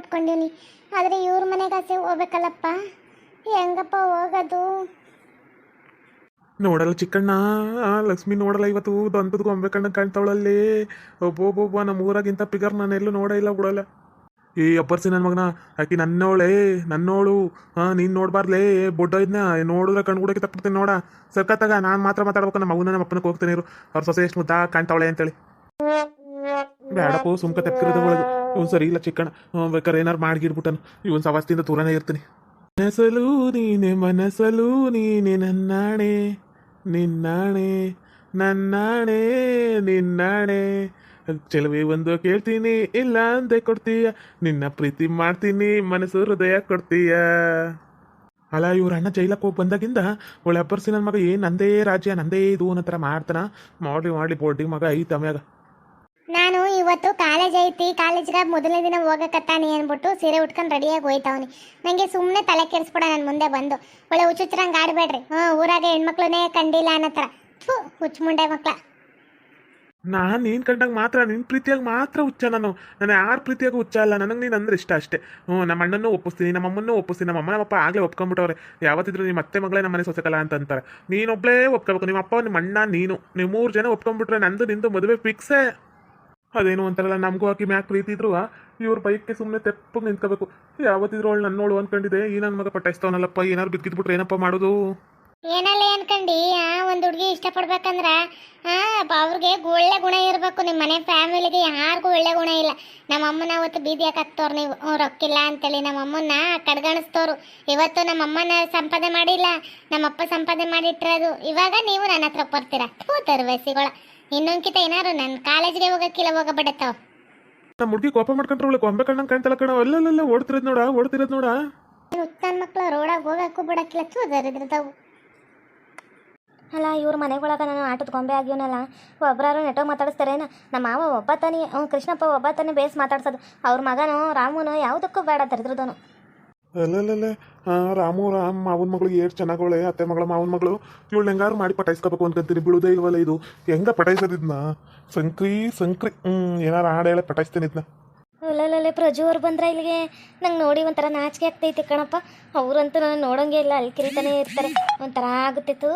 ಉಟ್ಕೊಂಡಿವ್ನಿ ಆದರೆ ಇವ್ರ ಮನೆಗೆ ಆಸೆ ಹೋಗ್ಬೇಕಲ್ಲಪ್ಪ. ಹೆಂಗಪ್ಪ ಹೋಗೋದು? ನೋಡಲ್ಲ ಚಿಕ್ಕಣ್ಣ, ಲಕ್ಷ್ಮಿ ನೋಡಲ್ಲ ಇವತ್ತು. ದಂತದ ಗೊಂಬೆ ಕಣ್ಣ ಕಾಣ್ತಾವಳಲ್ಲಿ ಒಬ್ಬೊಬ್ಬೊಬ್ಬ ನಮ್ಮ ಊರಾಗಿಂತ ಪಿಗರ್ ನಾನು ಎಲ್ಲೂ ನೋಡೇ ಇಲ್ಲ ಬಿಡಲ್ಲ. ಈ ಅಪ್ಪರ್ಸಿ ನನ್ನ ಮಗನ. ಆಕಿ ನನ್ನೋಳೆ, ನನ್ನೋಳು. ಹಾ, ನೀನು ನೋಡ್ಬಾರ್ದೇ ಬೊಡ್ಡ ಇದ್ನ, ನೋಡಿದ್ರೆ ಕಣ್ಣು ಕೂಡ ತಪ್ಪಿಡ್ತೀನಿ ನೋಡ. ಸರ್ಕತ್ತಾಗ ನಾನು ಮಾತ್ರ ಮಾತಾಡ್ಬೇಕು ನಮ್ಮ ಮಗುನ ನಮ್ಮ ಹೋಗ್ತೀನಿ ಇರು. ಅವ್ರ ಸೊಸೆ ಎಷ್ಟು ಮುದ್ದ ಕಾಣ್ತಾವಳೆ ಅಂತೇಳಿ. ಬೇಡಪ್ಪು ಸುಮ್ಕ ತಪ್ಪಿರೋದು ಇವ್ನು ಸರಿ ಇಲ್ಲ ಚಿಕ್ಕಣ್ಣ. ಬೇಕಾದ್ರೆ ಏನಾರು ಮಾಡಿಗಿಡ್ಬಿಟ್ಟನು ಇವನ್ ಸವಾಸ್ತಿಂದ ದೂರನೇ ಇರ್ತೀನಿ. ಮನಸಲು ನೀನೆ ಮನಸಲು ನೀನೆ, ನನ್ನಾಣೆ, ನಿನ್ನಾಣೆ ನನ್ನಾಣೆ, ನಿನ್ನಾಣೆ. ಚೆಲುವೆ ಒಂದು ಕೇಳ್ತೀನಿ, ಇಲ್ಲ ಅಂದೆ ಕೊಡ್ತೀಯ. ನಿನ್ನ ಪ್ರೀತಿ ಮಾಡ್ತೀನಿ, ಮನಸ್ಸು ಹೃದಯ ಕೊಡ್ತೀಯ. ಅಲ್ಲ, ಇವ್ರ ಅಣ್ಣ ಜೈಲಕ್ಕೆ ಹೋಗಿ ಬಂದಾಗಿಂದ ಒಳ್ಳೆ ಅಬ್ಬರ್ಸಿ ನನ್ನ ಮಗ ಏನು ನಂದೇ ರಾಜ್ಯ, ನಂದೇ ಇದು ಅನ್ನೋ ಥರ ಮಾಡ್ತಾನ. ಮಾಡ್ಲಿ ಮಾಡ್ಲಿ ಬೋರ್ಡಿ ಮಗ ಐತ ಆಮ್ಯಾಗ ನಾನು ಇವತ್ತು ಕಾಲೇಜ್ ಐತಿ, ಕಾಲೇಜ್ಗೆ ಮೊದಲನೇ ದಿನ ಹೋಗಕತ್ತಾನಿ ಅನ್ಬಿಟ್ಟು ಸೀರೆ ಉಟ್ಕೊಂಡು ರೆಡಿಯಾಗಿ ಹೋಯ್ತಾವನಿ. ನನಗೆ ಸುಮ್ಮನೆ ತಲೆ ಕೆಡಿಸ್ಬಿಡ, ನಾನು ಮುಂದೆ ಬಂದು. ಒಳ್ಳೆ ಹುಚ್ಚುಚ್ಚರಂಗೆ ಆಡಬೇಡ್ರಿ. ಹ್ಞೂ, ಊರಾಗ ಹೆಣ್ಮಕ್ಳನ್ನೇ ಕಂಡಿಲ್ಲ ಅನ್ನೋ ಥರ. ಥು, ಹುಚ್ಚು ಮುಂಡೆ ಮಕ್ಳ. ನಾನು ನೀನು ಕಂಡಾಗ ಮಾತ್ರ ನಿನ್ನ ಪ್ರೀತಿಯಾಗಿ ಮಾತ್ರ ಹುಚ್ಚ ನಾನು. ನಾನು ಯಾರ ಪ್ರೀತಿಯಾಗಿ ಹುಚ್ಚ ಅಲ್ಲ. ನನಗೆ ನೀನು ಅಂದ್ರೆ ಇಷ್ಟ ಅಷ್ಟೇ. ಹ್ಞೂ, ನಮ್ಮ ಅಣ್ಣನೂ ಒಪ್ಪಿಸ್ತೀನಿ, ನಮ್ಮ ಅಮ್ಮನೂ ಒಪ್ಪಿಸ್ತೀನಿ, ನಮ್ಮ ಅಮ್ಮ ನಮ್ಮಪ್ಪ ಆಗಲೇ ಒಪ್ಕೊಂಬಿಟ್ಟವ್ರೆ ಯಾವತ್ತಿದ್ರು ನಿಮ್ಮ ಅತ್ತೆ ಮಗಳೇ ನಮ್ಮ ಮನೆ ಸೊಸೆಕಲ್ಲ ಅಂತ ಅಂತಾರೆ. ನೀನೊಬ್ಬಳೇ ಒಪ್ಕೋಬೇಕು. ನಿಮ್ಮ ಅಪ್ಪ ನಿಮ್ಮ ಅಣ್ಣ, ನೀನು. ನೀವು ಮೂರು ಜನ ಒಪ್ಕೊಂಬಿಟ್ರೆ ನಂದು ನಿಂದು ಮದುವೆ ಫಿಕ್ಸೇ ಅದೇನು ಅಂತಾರಲ್ಲ ನಮಗೂ ಆಕಿ ಮ್ಯಾಕ್ ಪ್ರೀತಿ ಇದ್ರು ಇವ್ರ ಬೈಕ್ಗೆ ಸುಮ್ಮನೆ ತೆಪ್ಪಗೆ ನಿಂತ್ಕೋಬೇಕು. ಯಾವತ್ತಿದ್ರು ಅವಳು ನನ್ನ ನೋಡು ಅನ್ಕೊಂಡಿದೆ ಈ ನನ್ನ ಮಗ ಪಟಾಯಿಸ್ತವನಲ್ಲಪ್ಪ ಏನಾರು ಬಿದ್ದಿದ್ಬಿಟ್ರೆ ಏನಪ್ಪ ಮಾಡೋದು? ಏನಲ್ಲ ಅನ್ಕಂಡಿ, ಆ, ಒಂದು ಹುಡುಗಿ ಇಷ್ಟಪಡ್ಬೇಕಂದ್ರ, ಆ ಅವ್ರಿಗೆ ಒಳ್ಳೆ ಗುಣ ಇರಬೇಕು ನಿಮ್ಮ ಮನೆ ಫ್ಯಾಮಿಲಿಗೆ ಯಾರಿಗೂ ಒಳ್ಳೆ ಗುಣ ಇಲ್ಲ. ನಮ್ಮ ಅಮ್ಮನ ಅವತ್ತು ಬೀದಿ ಹಾಕ್ತವ್ರು ನೀವು ರೊಕ್ಕಿಲ್ಲ ಅಂತೇಳಿ ನಮ್ಮ ಕಡ್ಗಣಿಸ್ತವ್ರು. ಇವತ್ತು ನಮ್ಮ ಅಮ್ಮನ ಸಂಪಾದನೆ ಮಾಡಿಲ್ಲ, ನಮ್ಮಪ್ಪ ಸಂಪಾದನೆ ಮಾಡಿಟ್ಟಿರೋದು ಇವಾಗ ನೀವು ನನ್ನ ಹತ್ರ ಬರ್ತೀರಾ? ತರುವೇಸಿಗಳ. ಇನ್ನೊಂದ್ಕಿತ ಏನಾರು ನನ್ನ ಕಾಲೇಜ್ಗೆ ಹೋಗಕ್ಕಿಲ್ಲ ಹೋಗಬಿಡತ್ತಾವ. ನಮ್ಮ ಹುಡುಗಿ ಕೋಪ ಮಾಡ್ಕೊಂಡ್ರೆ ಕೊಂಬೆ ಗೊಂಬೆ ಕಣ್ಣಂಗೆ ಕಾಣ್ತಲ್ಲ ಕಣ. ಅಲ್ಲಲ್ಲ ಓಡ್ತಿರೋದು ನೋಡ ಓಡ್ತಿರೋದು ನೋಡ. ಉತ್ತನ ಮಕ್ಳು ರೋಡಾಗ ಹೋಗಕ್ಕೂ ಬಿಡಕ್ಕಿಲ್ಲ. ಥೂ ದರಿದ್ರದವು. ಅಲ್ಲ ಇವ್ರ ಮನೆಗೊಳಗ ನಾನು ಆಟದ ಗೊಂಬೆ ಆಗ್ಯವನಲ್ಲ ಒಬ್ಬರಾರು ನೆಟ್ಟೋಗಿ ಮಾತಾಡಿಸ್ತಾರೇನ ನಮ್ಮ ಮಾವ ಒಬ್ಬ ತಾನೇ ಅವ್ನು ಕೃಷ್ಣಪ್ಪ ಒಬ್ಬ ತಾನೇ ಬೇಸ್ ಮಾತಾಡ್ಸೋದು. ಅವ್ರ ಮಗನು ರಾಮುನು ಯಾವುದಕ್ಕೂ ಬೇಡ ತರಿದ್ರದನು ಅಲ್ಲಲ್ಲಲ್ಲ ರಾಮು, ರಾಮ್, ಮಾವನ ಮಗಳು ಏಟ್ ಚೆನ್ನಾಗವಳೆ ಅತ್ತೆ ಮಗಳ, ಮಾವನ ಮಗಳು. ಇವಳು ಹೆಂಗಾರು ಮಾಡಿ ಪಟಾಯಿಸ್ಕೋಬೇಕು ಅನ್ಕೊಂತೀನಿ ಬಿಡುದೇ ಇಲ್ವಲ್ಲ ಇದು? ಹೆಂಗ ಪಟಾಯಿಸೋದಿದ್ನ ಸಂಕ್ರಿ ಸಂಕ್ರಿ. ಹ್ಮ್, ಏನಾರು ಹಾಡು ಹೇಳ ಪಟಾಯಿಸ್ತೀನಿ ಅಲ್ಲಲ್ಲೇ ಪ್ರಜು ಅವ್ರು ಬಂದ್ರ ಇಲ್ಲಿಗೆ. ನಂಗೆ ನೋಡಿ ಒಂಥರ ನಾಚಿಕೆ ಆಗ್ತೈತಿ ಕಣಪ್ಪ. ಅವ್ರಂತೂ ನಾನು ನೋಡೋಂಗೆ ಇಲ್ಲ, ಅಲ್ಲಿ ಕಿರಿತಾನೆ ಇರ್ತಾರೆ. ಒಂಥರ ಆಗುತ್ತಿತ್ತು.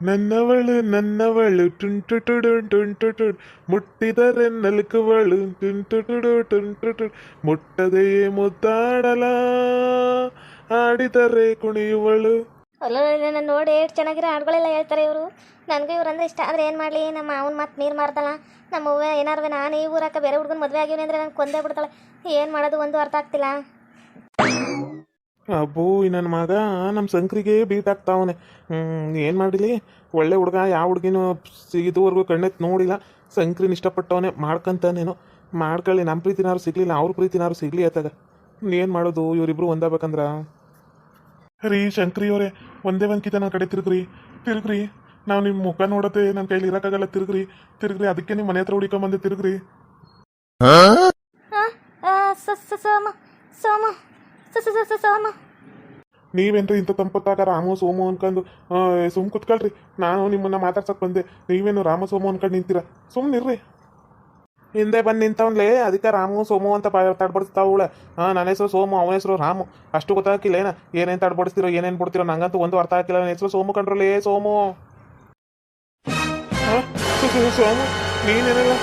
ನನ್ನವಳು ನನ್ನವಳು ಟುಂಟು ಟುಡು ಟುಂಟು ಟುಡು ಮುಟ್ಟಿದರೆ ನಲುಕುವಳು ಟುಂಟು ಟುಡು ಟುಂಟು ಟುಡು ಮುಟ್ಟದೆಯೇ ಮುದ್ದಾಡಲ, ಆಡಿದರೆ ಕುಣಿಯುವಳು. ಅಲ್ಲ, ನನ್ನ ನೋಡಿ ಎಷ್ಟು ಚೆನ್ನಾಗಿರೋ ಹಾಡುಗಳೆಲ್ಲ ಹೇಳ್ತಾರೆ ಇವರು. ನನಗೂ ಇವ್ರಂದ್ರೆ ಇಷ್ಟ. ಆದರೆ ಏನು ಮಾಡಲಿ? ನಮ್ಮ ಅವ್ನ ಮತ್ತೆ ನೀರು ಮಾರ್ದಲ್ಲ. ನಮ್ಮ ಅವ್ವ ಏನಾರು ನಾನು ಈ ಊರಕ್ಕ ಬೇರೆ ಹುಡುಗನ ಮದುವೆ ಆಗಿವ್ನಿ ಅಂದರೆ ನಾನು ಕೊಂದೇ ಬಿಡ್ತಾಳೆ. ಏನು ಮಾಡೋದು ಒಂದು ಅರ್ಥ ಆಗ್ತಿಲ್ಲ. ಅಬ್ಬೋ ಈ ನನ್ನ ಮಗ ನಮ್ಮ ಸಂಕ್ರಿಗೆ ಬೀಟ್ ಆಗ್ತಾವನೆ. ಹ್ಞೂ ಏನು ಮಾಡಲಿ? ಒಳ್ಳೆ ಹುಡುಗ ಯಾವ ಹುಡುಗಿನೂ ಇದುವರೆಗೂ ಕಣ್ಣೆತ್ತು ನೋಡಿಲ್ಲ. ಸಂಕ್ರಿನ ಇಷ್ಟಪಟ್ಟವನೆ ಮಾಡ್ಕಂತಾನೇನೋ. ಮಾಡ್ಕೊಳ್ಳಿ ನಮ್ಮ ಪ್ರೀತಿನಾರು ಸಿಗಲಿಲ್ಲ ಅವ್ರ ಪ್ರೀತಿನಾರು ಸಿಗಲಿ ಆತಾಗ ಏನು ಮಾಡೋದು ಇವರಿಬ್ರು ಒಂದಾಗಬೇಕಂದ್ರ? ರೀ ಶಂಕ್ರಿ ಅವರೇ ಒಂದೇ ಒಂದ್ಕಿತ ನನ್ನ ಕಡೆ ತಿರುಗ್ರಿ. ತಿರುಗ್ರಿ ನಾವು ನಿಮ್ಮ ಮುಖ ನೋಡತ್ತೆ ನನ್ನ ಕೈಲಿ ಇರೋಕ್ಕಾಗಲ್ಲ ತಿರುಗ್ರಿ. ತಿರುಗ್ರಿ ಅದಕ್ಕೆ ನಿಮ್ಮ ಮನೆ ಹತ್ರ ಹುಡುಕೊಂಬಂದೆ ತಿರುಗ್ರಿ. ಸೋಮ. ಸೋಮ. ನೀವೇನ್ರಿ ಇಂಥ ತಂಪತ್ತಾಗ ರಾಮ ಸೋಮು ಅನ್ಕೊಂಡು ಸುಮ್ ಕುತ್ಕೊಳ್ರಿ. ನಾನು ನಿಮ್ಮನ್ನ ಮಾತಾಡ್ಸಕ್ ಬಂದೆ. ನೀವೇನು ರಾಮ ಸೋಮು ಅನ್ಕೊಂಡು ನಿಂತೀರ? ಸುಮ್ಮನಿರ್ರಿ ಹಿಂದೆ ಬಂದು ನಿಂತವನ್ಲೇ, ಅದಕ್ಕೆ ರಾಮು ಸೋಮು ಅಂತ ತಡ್ಬಡಿಸ್ತಾವಳ. ಹಾಂ ನನ್ನ ಹೆಸರು ಸೋಮು, ಅವನ ಹೆಸರು ರಾಮು. ಅಷ್ಟು ಗೊತ್ತಾಗಿಲ್ಲ ಏನ? ಏನೇನು ತಡ್ಬಡಿಸ್ತಿರೋ, ಏನೇನು ಬಿಡ್ತಿರೋ, ನಂಗಂತೂ ಒಂದು ಅರ್ಥ ಆಗಿಲ್ಲ ನನ್ನ ಹೆಸರು ಸೋಮು ಕಂಡ್ರಲ್ಲೇ, ಸೋಮು. ಸೋಮು, ನೀನೇನಲ್ಲ?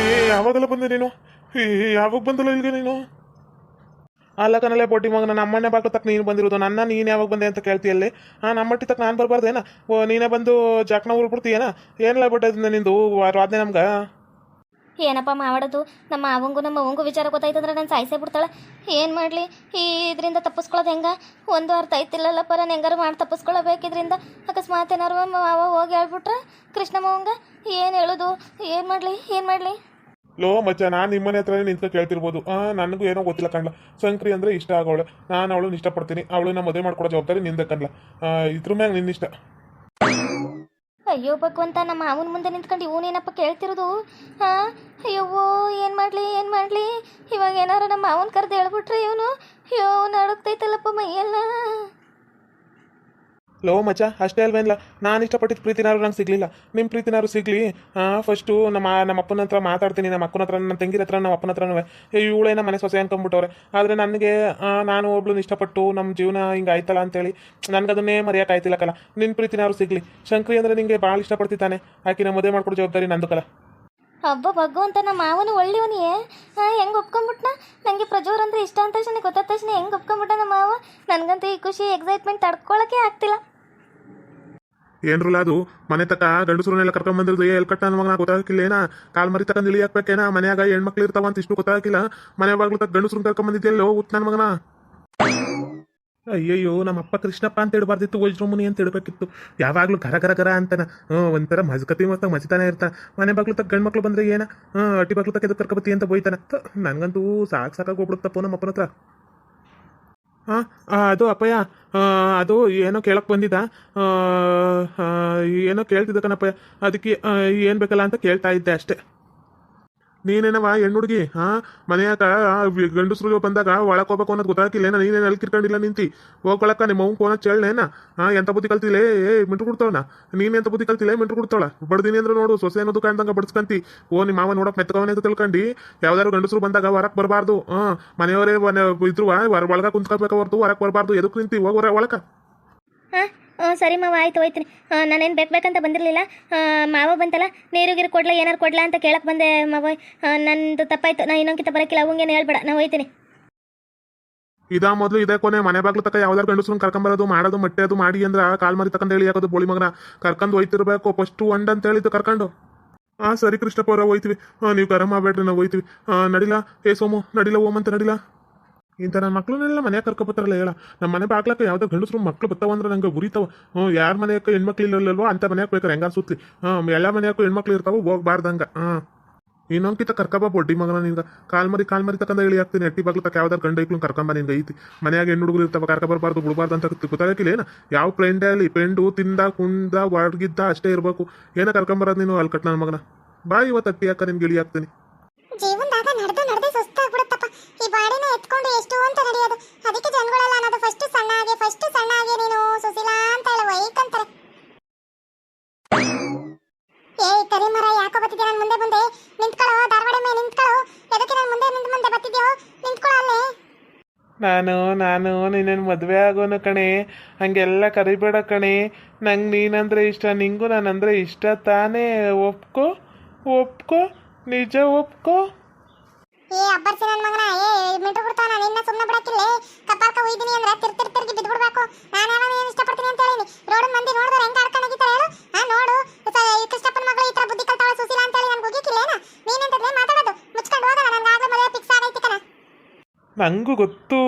ಏ ಯಾವಾಗೆಲ್ಲ ಬಂದೆ ನೀನು? ಯಾವಾಗ ಬಂದಲ್ಲ ಇಲ್ಲಿಗೆ ನೀನು? ಅಲ್ಲ ಕನಲೆ ಮಗ ನನ್ನ ಅಮ್ಮನೇ ಬಾಗ್ಲು ತಕ್ಕ ನೀನು ಬಂದಿರೋದು. ನನ್ನ ನೀನು ಯಾವಾಗ ಬಂದೆ ಅಂತ ಕೇಳ್ತೀಯಲ್ಲಿ? ಆ ನಮ್ಮಟ್ಟಿ ತಕ್ಕ ನಾನು ಬರಬಾರ್ದೇನ ಓ, ನೀನೇ ಬಂದು ಜಾಕ್ನ ಊರ್ಬಿಡ್ತೀಯೇನ ಏನಿಲ್ಲ ಬಿಟ್ಟದಿಂದ ನಿಂದು ಅದೇ ನಮ್ಗೆ. ಏನಪ್ಪ ಮಾಡೋದು ನಮ್ಮ ಅವಂಗು ನಮ್ಮ ಅವಂಗು ವಿಚಾರ ಗೊತ್ತಾಯ್ತಂದ್ರೆ ನಾನು ಸಾಯಿಸೇ ಬಿಡ್ತಾಳೆ. ಏನು ಮಾಡಲಿ? ಈ ಇದರಿಂದ ತಪ್ಪಿಸ್ಕೊಳ್ಳೋದು ಹೆಂಗೆ? ಒಂದು ಅರ್ಥ ಐತಿಲ್ಲಲ್ಲಪ್ಪ ನಾನು ಹೆಂಗಾರು ಮಾಡಿ ತಪ್ಪಿಸ್ಕೊಳ್ಳಬೇಕಿದ್ರಿಂದ ಅಕಸ್ಮಾತ್ ಏನಾರು ಮಾವ ಹೋಗಿ ಹೇಳ್ಬಿಟ್ರೆ ಕೃಷ್ಣ ಮಾವಂಗ? ಏನು ಹೇಳೋದು? ಏನು ಮಾಡಲಿ? ಏನು ಮಾಡಲಿ? ಲೋ, ಮಚ್ಚ, ನಾನು ನಿಮ್ಮನೆ ಹತ್ರನೇ ನಿಂತ್ಕೊಂಡು ಕೇಳ್ತಿರ್ಬೋದು. ನನಗೂ ಏನೋ ಗೊತ್ತಿಲ್ಲ ಕಣ್ಲ. ಸಂಕ್ರಿ ಅಂದ್ರೆ ಇಷ್ಟ ಆಗೋಳು. ನಾನು ಅವಳನ್ನ ಇಷ್ಟಪಡ್ತೀನಿ. ಅವಳನ್ನ ಮದುವೆ ಮಾಡ್ಕೊಡೋ ಜವಾಬ್ದಾರಿ ನಿಂದ ಕಣ್ಲ. ಇದ್ರ ಮ್ಯಾಗ ನಿನ್ನ ಇಷ್ಟ ಅಯ್ಯೋ, ಭಗವಂತ, ನಮ್ಮ ಮಾವನ ಮುಂದೆ ನಿಂತ್ಕೊಂಡು ಇವನೇನಪ್ಪ ಕೇಳ್ತಿರೋದು? ಹಾ ಅಯ್ಯೋ ಏನು ಮಾಡಲಿ ಏನು ಮಾಡಲಿ? ಇವಾಗ ಏನಾರ ನಮ್ಮ ಮಾವನ ಕರೆದು ಹೇಳ್ಬಿಟ್ರೆ ಇವನು? ಅಯ್ಯೋ ನಡುಕ್ತೈತಲ್ಲಪ್ಪ ಮೈಯೆಲ್ಲ. ಲೋ ಮಚ್ಚ, ಅಷ್ಟೇ ಅಲ್ವೇನಿಲ್ಲ ನಾನು ಇಷ್ಟಪಟ್ಟಿದ್ದ ಪ್ರೀತಿನಾರು ನಂಗೆ ಸಿಗಲಿಲ್ಲ. ನಿಮ್ಮ ಪ್ರೀತಿನಾರು ಸಿಗಲಿ. ಫಸ್ಟು ನಮ್ಮ ನಮ್ಮ ಅಪ್ಪನ ಹತ್ರ ಮಾತಾಡ್ತೀನಿ, ನಮ್ಮ ಅಕ್ಕನ ಹತ್ರ ನನ್ನ ತಂಗಿರ ಹತ್ರ ನಮ್ಮ ಅಪ್ಪನ ಹತ್ರನೂ ಇವಳೇನ ಮನೆ ಸೊಸೆ ಅನ್ಕೊಂಬಿಟ್ಟವ್ರೆ ಆದರೆ ನನಗೆ ನಾನು ಒಬ್ಳು ಇಷ್ಟಪಟ್ಟು ನಮ್ಮ ಜೀವನ ಹಿಂಗೆ ಆಯ್ತಲ್ಲ ಅಂತೇಳಿ ನನಗೆ ಅದನ್ನೇ ಮರೆಯೋಕ್ಕಾಯ್ತಿಲ್ಲ ಕಲ. ನಿನ್ನ ಪ್ರೀತಿನಾರು ಸಿಗಲಿ. ಶಂಕ್ರಿ ಅಂದರೆ ನಿಮಗೆ ಭಾಳ ಇಷ್ಟಪಡ್ತಿದ್ದಾನೆ ಆಕಿನ ಮದುವೆ ಮಾಡ್ಕೊಡೋ ಜವಾಬ್ದಾರಿ ನಂದು ಕಲ. ಹಬ್ಬ ಅಂತ ನಮ್ಮ ಮಾವನು ಒಳ್ಳೆಯವನಿಯೇ? ಹೆಂಗೆ ಒಪ್ಕೊಂಬಿಟ್ನ? ನನಗೆ ಪ್ರಜೋರ್ ಅಂದರೆ ಇಷ್ಟ ಅಂತ ತಕ್ಷಣ ಗೊತ್ತಾದ ತಕ್ಷಣ ಹೆಂಗೆ ಒಪ್ಕೊಂಬಿಟ್ಟ ನಮ್ಮ ಮಾವ? ನನಗಂತೂ ಈ ಖುಷಿ ಎಕ್ಸೈಟ್ಮೆಂಟ್ ತಡ್ಕೊಳ್ಳೋಕೆ ಆಗ್ತಿಲ್ಲ. ಏನ್ರಲ್ಲ ಅದು? ಮನೆ ತಕ ಗಂಡಸರು ಕರ್ಕೊಂಡ್ ಬಂದಿರೋದು ಎಲ್ ಕಟ್ಟ ಮಗನ ಗೊತ್ತಾಗಿಲ್ಲ ಏನ ಕಾಲ್ ಮರಿ ತಕೊಂಡ್ ಇಳಿ ಹಾಕ್ಬೇಕೇನ ಮನ್ಯಾಗ ಹೆಣ್ಮಕ್ಳು ಇರ್ತಾವ ಅಂತ ಇಷ್ಟು ಗೊತ್ತಾಗಿಲ್ಲ ಮನೆ ಬಾಗ್ಲು ತಕ್ಕ ಗಂಡಸ್ರನ್ನ ಕರ್ಕೊಂಡ್ ಬಂದಿದ್ದೆಲ್ಲೋ ಉತ್ ಮಗನ? ಅಯ್ಯಯ್ಯೋ ನಮ್ಮ ಅಪ್ಪ ಕೃಷ್ಣಪ್ಪ ಅಂತ ಹೇಳ್ಬಾರ್ದಿತ್ತು, ವಜ್ರಮುನಿ ಅಂತ ಹೇಳ್ಬೇಕಿತ್ತು. ಯಾವಾಗ್ಲೂ ಗರ ಗರ ಗರ ಅಂತಾನ. ಒಂಥರ ಮಜಕತಿ ಮಸ್ತ ಮಜಿತಾನೆ ಇರ್ತಾನ. ಮನೆ ಬಾಗ್ಲು ತಕ್ಕ ಗಂಡು ಮಕ್ಳು ಬಂದ್ರೆ ಏನ? ಅಟ್ಟಿ ಬಾಗ್ಲು ತಕ್ಕ ಕರ್ಕೊಬತ್ತಿ ಅಂತ ಬೋಯ್ತಾನ ನನಗಂತೂ ಸಾಕು ಸಾಕಾಗಿ ಹೋಗ್ಬಿಡುತ್ತಪ್ಪ ನಮ್ಮ ಅಪ್ಪನ ಹತ್ರ. ಹಾಂ ಅದು ಅಪ್ಪಯ್ಯ ಅದು ಏನೋ ಕೇಳಕ್ ಬಂದಿದ್ದ. ಏನೋ ಕೇಳ್ತಿದ್ದ ಕಣಪ್ಪಯ್ಯ. ಅದಕ್ಕೆ ಏನು ಬೇಕಲ್ಲ ಅಂತ ಕೇಳ್ತಾ ಇದ್ದೆ ಅಷ್ಟೇ. ನೀನೇನವ ಹೆಣ್ಣು ಹುಡುಗಿ? ಹಾ? ಮನೆಯಾಕ ಗಂಡಸ್ರು ಬಂದಾಗ ಒಳಕ್ ಹೋಗ್ಬೇಕು ಅನ್ನೋದು ಗೊತ್ತಾಗಿಲ್ಲ ನೀನೇನು ಅಲ್ಲಿ ಕಿರ್ಕೊಂಡಿಲ್ಲ ನಿಂತಿ? ಹೋಗ್ಕೊಳಕ್ಕ ನಿಮ್ಮ ಅವ್ನ ಕೋನ ಚೇಳ್ನೇನ ಹಾ, ಎಂತ ಬುದ್ಧಿ ಕಲ್ತಿಲ್ಲ? ಏ ಮಿಂಟ್ರು ಕೊಡ್ತಾವನ? ನೀನ್ ಎಂತ ಬುದ್ಧಿ ಕಲ್ತಿಲ್ಲ? ಮಿಂಟ್ರು ಕೊಡ್ತಾಳ ಬಡ್ದಿನಿ ಅಂದ್ರೆ ನೋಡು, ಸೊಸೆ ಅನ್ನೋದು ಕಾಣ್ದಂಗ ಬಡ್ಸ್ಕಂತಿ. ಓ ನಿಮ್ಮ ಮಾವ ನೋಡಕ್ ಮೆತ್ತಕವನೇ ಅಂತ ತಿಳ್ಕೊಂಡು. ಯಾವ್ದಾದ್ರು ಗಂಡಸ್ರು ಬಂದಾಗ ಹೊರಕ್ ಬರಬಾರ್ದು. ಹಾ, ಮನೆಯವರೇ, ಮನೆ ಇದ್ರು ಹೊರ ಒಳಗ ಕುಂತ್ಕೋಬೇಕು ಹೊರತು ಹೊರಕ್ ಬರಬಾರ್ದು. ಎದಕ್ಕೆ ನಿಂತಿ? ಹೋಗಿ ಹೊರ ಒಳಕ. ಹ್ಞೂ ಸರಿ ಮಾವ, ಆಯ್ತು ಹೋಯ್ತೀನಿ ನಾನೇನು ಬೇಕು ಬೇಕಂತ ಬಂದಿರಲಿಲ್ಲ ಮಾವ ಬಂತಲ್ಲ, ನೀರು ಗೀರು ಕೊಡ್ಲಾ, ಏನಾರು ಕೊಡ್ಲಾ ಅಂತ ಕೇಳಕ್ಕೆ ಬಂದೆ ಮಾವ ನಂದು ತಪ್ಪಾಯ್ತು. ನಾ ಇನ್ನೊಂದ್ಕಿಂತ ಬರೋಕ್ಕಿಲ್ಲ ಅವಂಗೇನು ಹೇಳ್ಬೇಡ, ನಾ ಹೋಯ್ತೀನಿ. ಇದಾ ಮೊದಲು ಇದೇ ಕೊನೆ, ಮನೆ ಬಾಗ್ಲು ತಕ ಯಾವ್ದಾರು ಗಂಡಸ್ರನ್ನ ಕರ್ಕೊಂಬರೋದು, ಮಾಡೋದು ಮಟ್ಟೆ ಅದು ಮಾಡಿ ಅಂದ್ರೆ ಕಾಲ್ ಮರಿ ತಕ್ಕಂತ ಹೇಳಿ ಹಾಕೋದು ಬೋಳಿ ಮಗನ. ಕರ್ಕೊಂಡು ಹೋಯ್ತಿರ್ಬೇಕು ಫಸ್ಟ್ ಒಂಡ್ ಅಂತ ಹೇಳಿದ್ದು ಕರ್ಕೊಂಡು. ಹಾ, ಸರಿ ಕೃಷ್ಣಪ್ಪ ಅವರ ಹೋಯ್ತೀವಿ. ಹಾಂ, ನೀವು ಕರ ಮಾಡ್ಬೇಡ್ರಿ ನಾವು ಹೋಯ್ತೀವಿ. ಹಾಂ ನಡಿಲ್ಲ ಏ ಸೋಮು ನಡಿಲ್ಲ ಓಮ್ ಅಂತ ನಡಿಲ್ಲ ಇಂಥ ನನ್ನ ಮಕ್ಳನ್ನೆಲ್ಲ ಮನೆ ಕರ್ಕೊಬತ್ತಾರಲ್ಲ ಹೇಳ. ನಮ್ಮ ಮನೆ ಬಾಗ್ಲಕ್ಕ ಯಾವುದೋ ಗಂಡಸ್ರು ಮಕ್ಳು ಬರ್ತಾವ ಅಂದ್ರೆ ನಂಗೆ ಉರಿತಾವ. ಹ್ಞೂ, ಯಾರ ಮನೆಯಕ್ಕೆ ಹೆಣ್ಮಕ್ಳು ಇಲ್ಲಲ್ವೋ ಅಂತ ಮನೆಯಾಗ ಬೇಕಾರೆ ಹೆಂಗಾರ ಸುತ್ತಲಿ ಹಾಂ ಎಲ್ಲ ಮನೆಯಾಗೂ ಹೆಣ್ಮಕ್ಳು ಇರ್ತಾವ ಹೋಗ್ಬಾರ್ದಂಗ ಹಾಂ ಇನ್ನೊಂದ್ಕಿತ ಕರ್ಕಬ ಬೊಡ್ಡಿ ಮಗನ ನಿನ್ಗ. ಕಾಲ್ ಮರಿ ಕಾಲ್ ಮರಿ ತಕ್ಕಂದ ಹೇಳಿ ಹಾಕ್ತೀನಿ. ಎಟ್ಟಿ ಬಾಗ್ಲು ತಕ್ಕ ಯಾವ್ದಾರು ಗಂಡ ಐಕ್ಳು ಕರ್ಕೊಂಬ ನಿನ್ಗೆ ಐತಿ. ಮನ್ಯಾಗ ಹೆಣ್ಣು ಹುಡುಗರು ಇರ್ತಾವ, ಕರ್ಕ ಬರಬಾರ್ದು, ಬಿಡಬಾರ್ದು ಅಂತ ಗೊತ್ತಾಗಿಲ್ಲ ಏನ? ಯಾವ ಫ್ರೆಂಡೇ ಅಲ್ಲಿ ಫ್ರೆಂಡು ತಿಂದ, ಕುಂದ ಒಡಗಿದ್ದ ಅಷ್ಟೇ ಇರಬೇಕು. ಏನ ಕರ್ಕೊಂಬರೋದು ನೀನು ಅಲ್ಲಿ ಕಟ್ಟ ನನ್ನ ಮಗನ? ಬಾ ಇವತ್ತು ಅಟ್ಟಿ ಹಾಕ ನಿಮ್ಗೆ ಇಳಿ ಹಾಕ್ತೀನಿ ಜೀವನದಾಗ ನಡೆದು ನಡೆದು ಸುಸ್ತಾಗ್ಬಿಡುತ್ತಪ್ಪ ಈ ಬಾಡಿನ ಎಷ್ಟು ಅಂತ ನಡೆಯೋದು. ಅದಕ್ಕೆ ಜನಗಳೆಲ್ಲ ಅನ್ನೋದು ಫಸ್ಟ್ ಸಣ್ಣ ಆಗಿ ಫಸ್ಟ್ ಸಣ್ಣ ಆಗಿ ನೀನು ಸುಶೀಲಾ ಅಂತ ಹೇಳ ವೈಕಂತಾರೆ ಏ ಕರಿಮರ ಯಾಕೋ ಬತ್ತಿದ್ಯಾ ನಾನು ಮುಂದೆ ಮುಂದೆ ನಿಂತ್ಕೊಳ್ಳೋ, ಧಾರವಾಡ ಮೇಲೆ ನಿಂತ್ಕೊಳ್ಳೋ. ಎದಕ್ಕೆ ನಾನು ಮುಂದೆ ನಿಂತ ಮುಂದೆ ಬತ್ತಿದ್ಯೋ ನಿಂತ್ಕೊಳ್ಳೋ ನಾನು ನಾನು ನಿನ್ನ ಮದುವೆ ಆಗೋನು ಕಣೆ. ಹಂಗೆಲ್ಲ ಕರಿಬೇಡ ಕಣೆ. ನಂಗೆ ನೀನಂದ್ರೆ ಇಷ್ಟ, ನಿಂಗೂ ನಾನಂದ್ರೆ ಇಷ್ಟ ತಾನೇ. ಒಪ್ಕೋ ಒಪ್ಕೋ, ನಿಜ ಒಪ್ಕೋ. ಏ ಅಬ್ಬರ್ಸಿ ನನ್ನ ಮಗನ, ಏ ಮಿಟ್ರು ಬಿಡ್ತಾನ ನಿನ್ನ ಸುಮ್ಮನೆ ಬಿಡಕ್ಕಿಲ್ಲ ಕಪ್ಪಾಕ ಒಯ್ದಿನಿ ಅಂದ್ರೆ ತಿರ್ ತಿರ್ ತಿರ್ಗಿ ಬಿದ್ದು ಬಿಡ್ಬೇಕು ನಾನು ಏನೋ ಏನು ಇಷ್ಟಪಡ್ತೀನಿ ಅಂತ ಹೇಳಿನಿ. ರೋಡ್ ಮಂದಿ ನೋಡಿದ್ರೆ ಹೆಂಗ ಆಡ್ಕೊಂಡು ಹೋಗಿತಾರೆ ಹೇಳು. ಹಾ ನೋಡು. ಕೃಷ್ಣಪ್ಪನ ಮಗಳು ಈ ತರ ಬುದ್ಧಿ ಕಲ್ತಾಳ ಸುಶೀಲ ಅಂತ ಹೇಳಿ ನನ್ಗೆ ಹೋಗಿಕ್ಕಿಲ್ಲ ಏನ? ನೀನೆಂತದ್ಲೆ ಮಾತಾಡೋದು? ಮುಚ್ಕೊಂಡು ಹೋಗಲ್ಲ ನನ್ಗೆ ಆಗ್ಲೇ ಮದುವೆ ಫಿಕ್ಸ್ ಆಗೈತಿ ಕಣ. ನನಗೂ ಗೊತ್ತು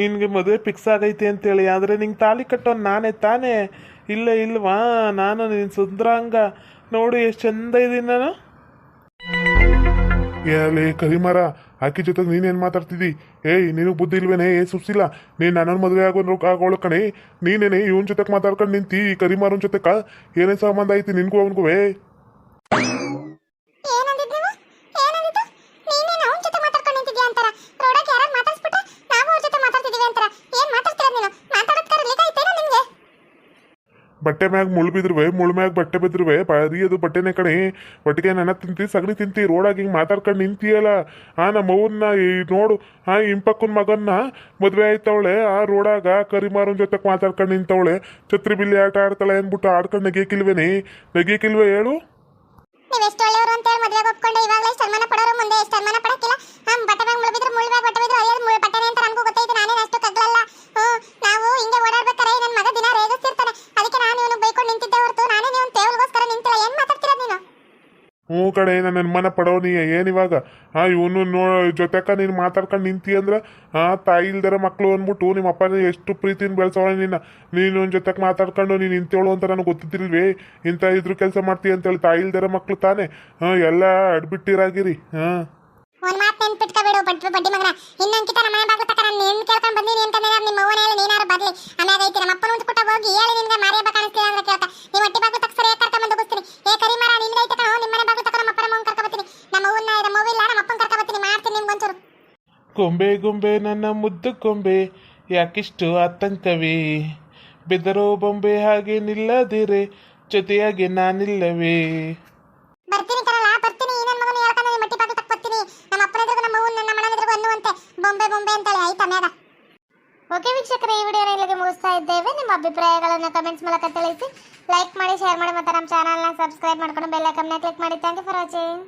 ನಿನಗೆ ಮದುವೆ ಫಿಕ್ಸ್ ಆಗೈತೆ ಅಂತೇಳಿ ಆದರೆ ನಿಂಗೆ ತಾಲಿ ಕಟ್ಟೋನು ನಾನೇ ತಾನೇ. ಇಲ್ಲ ಇಲ್ವಾ? ನಾನು ನಿನ್ನ ಸುಂದ್ರಾಂಗ. ನೋಡು, ಎಷ್ಟು ಚಂದ ಇದ್ದೀನಿ ನಾನು. ಏಲೇ ಕರಿಮರ, ಆಕಿ ಜೊತೆ ನೀನೇನ್ ಮಾತಾಡ್ತಿದ್ದಿ? ಏಯ್ ನೀನು ಬುದ್ಧಿ ಇಲ್ವೇನೆ? ಏ, ಸುಪ್ಸಿಲ್ಲ. ನೀನು ನನ್ನನ್ ಮದುವೆ ಆಗೋ ಆಗೋಳು ಕಣೆ. ನೀನೇನೆ ಇವನ್ ಜೊತೆಗೆ ಮಾತಾಡ್ಕೊಂಡು ನಿಂತಿ ಈ ಜೊತೆ ಜೊತೆಕ ಏನೇ ಸಂಬಂಧ ಐತಿ ನಿನ್ಗೂ ಅವನ್ಗೂ ಏನಂದಿದ್ ನೀವು ಏನಂದಿದ್ದು ನೀನೇನು ಅವನ ಜೊತೆ ಮಾತಾಡ್ಕೊಂಡು ನಿಂತಿದ್ಯಾ ಅಂತಾರ ರೋಡಾಗ ಯಾರಾಗ ಮಾತಾಡ್ಸ್ಬಿಟ್ರೆ ನಾವು ಅವ್ರ ಜೊತೆ ಮಾತಾಡ್ತಿದೀವಿ ಅಂತಾರ ಏನ್ ಮಾತಾಡ್ತೀರ ನೀನು ಮಾತಾಡೋದ್ ಕರೀಲಿಕ್ಕೆ ಐತೇನೋ ನಿಮ್ಗೆ ಬಟ್ಟೆ ಮ್ಯಾಗ ಮುಳ್ಳು ಬಿದ್ರುವೆ, ಮುಳ್ಳು ಮ್ಯಾಗ ಬಟ್ಟೆ ಬಿದ್ರುವೆ ಬರೀ ಅದು ಬಟ್ಟೆನೇ ಕಣಿ. ಒಟ್ಟಿಗೆ ನನ್ನ ತಿಂತಿ, ಸಗಣಿ ತಿಂತಿ, ರೋಡಾಗ ಹಿಂಗೆ ಮಾತಾಡ್ಕೊಂಡು ನಿಂತಿಯಲ್ಲ. ಆ ನಮ್ಮ ಈ ನೋಡು, ಆ ಇಂಪಕ್ಕನ ಮಗನ್ನ ಮದುವೆ ಆಯ್ತವಳೆ, ಆ ರೋಡಾಗ ಕರಿಮಾರನ ಜೊತೆ ಮಾತಾಡ್ಕೊಂಡು ನಿಂತವಳೆ. ಛತ್ರಿ ಬಿಲ್ಲಿ ಆಟ ಆಡ್ತಾಳೆ ಅಂದ್ಬಿಟ್ಟು ಆಡ್ಕೊಂಡು ನಗಿಯಕ್ಕಿಲ್ವೇನೆ ನಗಿಯಕ್ಕಿಲ್ವೇ ಹೇಳು? ನೀವು ಎಷ್ಟು ಒಳ್ಳೆಯವರು ಅಂತ ಹೇಳಿ ಮದುವೆಗೆ ಒಪ್ಕೊಂಡು, ಇವಾಗಲೇ ಸನ್ಮಾನ ಪಡೋರು ಮುಂದೆ ಎಷ್ಟು ಸನ್ಮಾನ ಪಡಕ್ಕಿಲ್ಲ ಹಮ್ ಬಟ್ಟೆ ಮ್ಯಾಗ ಮುಳು ಬಿದ್ರು ಮುಳು ಮ್ಯಾಗ ಬಟ್ಟೆ ಬಿದ್ರು ಅದೇ ಮುಳು ಬಟ್ಟೆನೆ ಅಂತ ನನಗೂ ಗೊತ್ತೈತೆ ನಾನೇನು ಅಷ್ಟು ಕಗ್ಲಲ್ಲ ಹ್ಮ್ ನಾವು ಹಿಂಗೆ ಓಡಾಡ್ಬೇಕಾರೆ ನನ್ನ ಮಗ ದಿನ ರೇಗಿಸ್ತಿರ್ತಾನೆ ಅದಕ್ಕೆ ನಾನು ಇವನು ಬೈಕೊಂಡು ನಿಂತಿದ್ದೆ ಹೊರತು ನಾನೇ ನೀವು ತೇವಲ್ಗೋಸ್ಕರ ನಿಂತಿಲ್ಲ ಏನ್ ಮಾತಾಡ್ತಿರೋದು ನೀನು ಹ್ಞೂ ಕಡೆ ನನ್ನ ಮನ ಪಡೋ ನೀ ಏನಿವಾಗ ಆ, ಇವನು ನೋ, ಜೊತೆಕ ನೀನು ಮಾತಾಡ್ಕೊಂಡು ನಿಂತಿ ಅಂದ್ರೆ, ಆ, ತಾಯಿ ಇಲ್ದರ ಮಕ್ಕಳು ಅಂದ್ಬಿಟ್ಟು ನಿಮ್ಮ ಅಪ್ಪನ ಎಷ್ಟು ಪ್ರೀತಿನ ಬೆಳೆಸೋಣ ನಿನ್ನ ನೀನು ಜೊತೆಗೆ ಮಾತಾಡ್ಕೊಂಡು ನೀನು ನಿಂತೇಳು ಅಂತ ನನಗೆ ಗೊತ್ತಿದ್ದಿಲ್ವೇ? ಇಂಥ ಇದ್ರ ಕೆಲಸ ಮಾಡ್ತೀಯ ಅಂತೇಳಿ ತಾಯಿ ಇಲ್ದರ ಮಕ್ಕಳು ತಾನೇ? ಹಾಂ ಎಲ್ಲ ಅಡ್ಬಿಟ್ಟಿರಾಗಿರಿ ಹಾಂ ಒಂದ್ ಮಾತ್ ನೆನ್ಪಿಟ್ಕೋಬೇಡು ಬಡ್ ಬಡ್ಡಿ ಮಗನ. ಇನ್ನೊಂದ್ಕಿತ ನಮ್ಮ ಮನೆ ಬಾಗ್ಲು ತಕ್ಕ ನಾನು ನಿನ್ ಕೇಳ್ಕೊಂಡು ಬಂದೀನಿ ಅಂತಂದ್ರೆ ನಿಮ್ಮ ಅವ್ವನ ಹೇಳಿ ಐತಿ, ನಮ್ಮ ಅಪ್ಪನ ಮುಂದೆ ಹೋಗಿ, ಹೇಳಿ ನಿನ್ಗೆ ಮಾರಿಯಬ್ಬ ಕಾಣಿಸ್ತೀರ ಅಂದ್ರೆ ಕೇಳ್ತಾ ನೀವು ಹೊಟ್ಟಿ ಬಾಗ್ಲು ತಕ್ಕ ಸರಿಯಾಗಿ ಕರ್ಕೊಂಡ್ ಬಂದು ಹೋಗಿಸ್ತೀನಿ ಏ ಕರಿಮರ ನಿಂದ ಐತೆ ಕಣೋ ನಿಮ್ಮ ಮನೆ ಬಾಗ್ಲು ತಕ್ಕ ನಮ್ಮ ಅಪ್ಪನ ಮಗನ್ ಕರ್ಕೊಬತ್ತೀನಿ ನಮ್ಮ ಅವ್ವನ್ನ ನಮ್ಮ ಅವ್ವಿಲ್ಲ ನಮ್ಮ ಅಪ್ಪನ ಕರ್ಕೊಬತ್ತೀನಿ ಮಾಡ್ತೀನಿ ನಿಮ್ಗೊಂಚೂರು ಗೊಂಬೆ ಗೊಂಬೆ ನನ್ನ ಮುದ್ದು ಗೊಂಬೆ ಯಾಕಿಷ್ಟು ಆತಂಕವೇ? ಬೆದರೋ ಬೊಂಬೆ ಹಾಗೆ ನಿಲ್ಲದಿರೆ ಜೊತೆಯಾಗಿ ನಾನಿಲ್ಲವೇ? ಬರ್ತೀನಿ ಕಣಲ್ಲ ಬರ್ತೀನಿ. ನನ್ನ ಮಗನ ಹೇಳ್ಕೊಂಡು ಮಟ್ಟಿ ಪಾಟಿ ತಕ್ಕ ಬರ್ತೀನಿ ನಮ್ಮ ಅಪ್ಪನ ಎದುರು ನಮ್ಮ ಅವ್ವನ ನಮ್ಮ ಅಣ್ಣನ ಎದುರು ಅನ್ನುವಂತೆ ಬೊಂಬೆ ಬೊಂಬೆ ಅಂತಾಳೆ. ಆಯ್ತಾ ಮ್ಯಾಗ ಓಕೆ ವೀಕ್ಷಕರೇ ಈ ವಿಡಿಯೋನ ಇಲ್ಲಿಗೆ ಮುಗಿಸ್ತಾ ಇದ್ದೇವೆ. ನಿಮ್ಮ ಅಭಿಪ್ರಾಯಗಳನ್ನು ಕಮೆಂಟ್ಸ್ ಮೂಲಕ ತಿಳಿಸಿ. ಲೈಕ್ ಮಾಡಿ ಶೇರ್ ಮಾಡಿ ಮತ್ತು ನಮ್ಮ ಚಾನಲ್ನ ಸಬ್ಸ್ಕ್ರೈಬ್ ಮಾಡ್ಕೊಂಡು ಬೆಲ್ ಐಕನ್ನ ಕ್ಲಿಕ್ ಮಾಡಿ. Thank you for watching